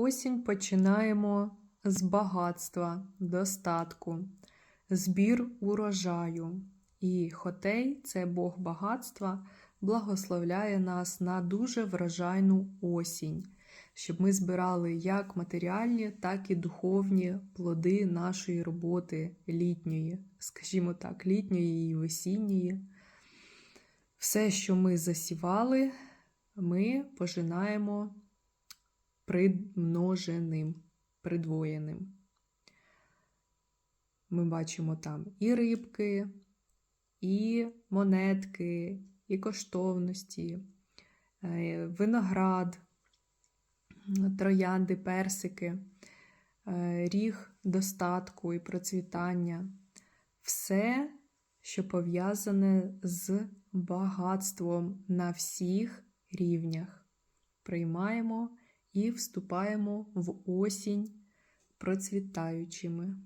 Осінь починаємо з багатства, достатку, збір урожаю. І Хотей, це Бог багатства, благословляє нас на дуже врожайну осінь, щоб ми збирали як матеріальні, так і духовні плоди нашої роботи літньої, скажімо так, літньої і весінньої. Все, що ми засівали, ми пожинаємо примноженим, придвоєним. Ми бачимо там і рибки, і монетки, і коштовності, е, виноград, троянди, персики, е, ріг достатку і процвітання. Все, що пов'язане з багатством на всіх рівнях. Приймаємо і вступаємо в осінь процвітаючими.